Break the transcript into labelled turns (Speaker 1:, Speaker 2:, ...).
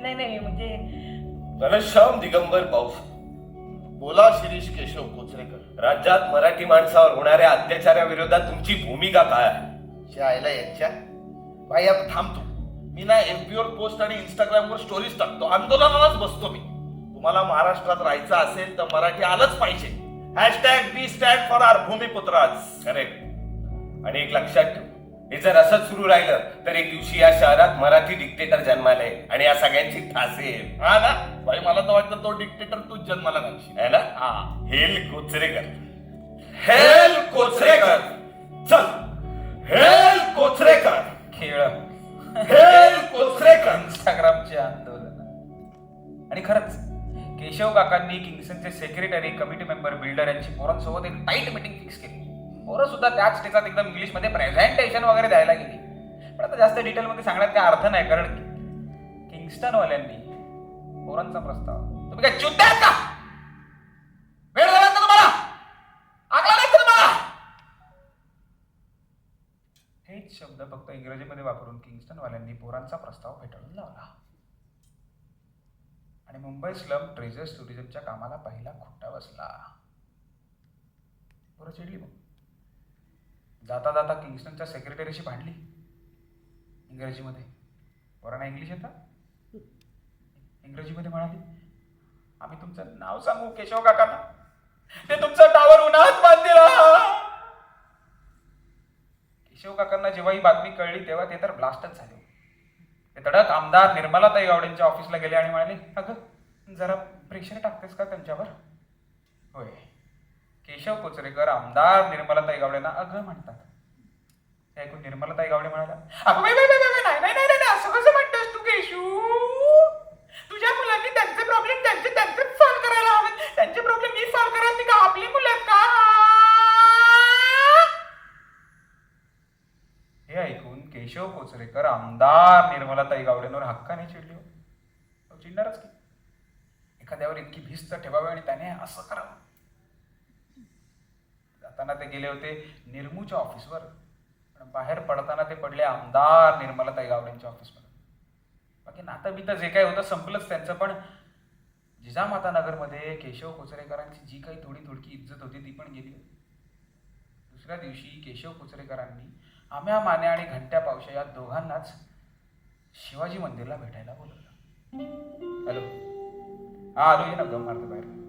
Speaker 1: नाही नाही म्हणजे
Speaker 2: घनश्याम दिगंबर पाऊस.
Speaker 3: बोला शिरीष केशव कोचरेकर.
Speaker 2: राज्यात मराठी माणसावर होणाऱ्या अत्याचाराविरोधात तुमची भूमिका काय आहे?
Speaker 3: शाळेला यांच्या बाई आता थांबतो. मी ना एफबी वर पोस्ट आणि इंस्टाग्राम वर स्टोरीज टाकतो. आंदोलनालाच बसतो मी. तुम्हाला महाराष्ट्रात राहायचं असेल तर मराठी आलंच पाहिजे. Hashtag B stand for R भूमिपुत्राज.
Speaker 2: Correct आणि एक लक्षात ठेव. हे जर असंच सुरू राहिलं तर एक दिवशी या शहरात मराठी डिक्टेटर जन्माला येईल. आणि या सगळ्यांची ठासे येईल.
Speaker 3: हा ना? बाई मला तर वाटतं तो डिक्टेटर तूच जन्माला घालशील
Speaker 2: है ना?
Speaker 3: हा.
Speaker 2: हेल कोचरेकर. हेल कोचरेकर. चल. हेल कोचरेकर.
Speaker 4: खेळ.
Speaker 2: हेल कोचरेकर.
Speaker 4: इंस्टाग्रामचे आंदोलन. आणि खरंच केशव काकांनी किंग्सनचे सेक्रेटरी कमिटी मेंबर बिल्डर यांची पोरांसोबत एक टाईट मीटिंग फिक्स केली. पोरं सुद्धा त्याच ठिकाणी एकदम इंग्लिशमध्ये प्रेझेंटेशन वगैरे द्यायला गेली. पण आता जास्त डिटेलमध्ये सांगण्यात काय अर्थ नाही कारण किंगस्टनवाल्यांनी पोरांचा प्रस्ताव तुम्ही काय चुद्ध का? वेळ झाला ना तुम्हाला? आगला नाही तुम्हाला? हेच शब्द फक्त इंग्रजीमध्ये वापरून किंगस्टनवाल्यांनी पोरांचा प्रस्ताव फेटाळून लावला. आणि मुंबई स्लम ट्रेजर्स टुरिझमच्या कामाला पहिला खुट्टा बसला. पोरं चिडली मग. जाता जाता किंगस्टनच्या सेक्रेटरीशी भांडली? इंग्रजीमध्ये. पोरांना इंग्लिश येतं? इंग्रजीमध्ये म्हणाली आम्ही तुमचं नाव सांगू केशव काकांना? ते तुमचं टावर उन्हात बांधलेला केशव काकांना जेव्हा ही बातमी कळली तेव्हा ते तर ब्लास्टच झाले ते तडक आमदार निर्मलाताई गावडेंच्या ऑफिसला गेले आणि म्हणाले अगं जरा प्रेशर टाकतेस का त्यांच्यावर? होय. केशव कोचरेकर आमदार निर्मलाताई गावडेंना अगं म्हणतात. ते ऐकून निर्मलाताई गावडे म्हणाल्या अगं बाई, बाई, बाई, नाही नाही नाही नाही, असं कसं म्हणतोस तू केशू? तुझ्या मुलांनी त्यांचे प्रॉब्लेम त्यांचे त्यांचे सॉल्व्ह करायला हवे त्यांचे प्रॉब्लेम मी सॉल्व्ह करायला ती का? आपली मुलं का? हे ऐकून केशव कोचरेकर आमदार निर्मलाताई गावडेंवर हक्काने चिडले हो. चिडणारच की. एखाद्यावर इतकी भिस्त ठेवावी आणि त्याने असं करावं. जाताना ते गेले होते निर्मूच्या ऑफिसवर. पण बाहेर पडताना ते पडले आमदार निर्मलाताई गावडेंच्या ऑफिसमध्ये बाकी नातं बितं जे काही होतं संपलंच त्यांचं पण जिजामाता नगरमध्ये केशव कोचरेकरांची जी काही थोडी थोडकी इज्जत होती ती पण गेली दुसऱ्या दिवशी केशव कोचरेकरांनी आम्या माने आणि घंट्या पावशा या दोघांनाच शिवाजी मंदिरला भेटायला बोलवलं. हॅलो. हा आलो ये ना गम मारतो बाहेर.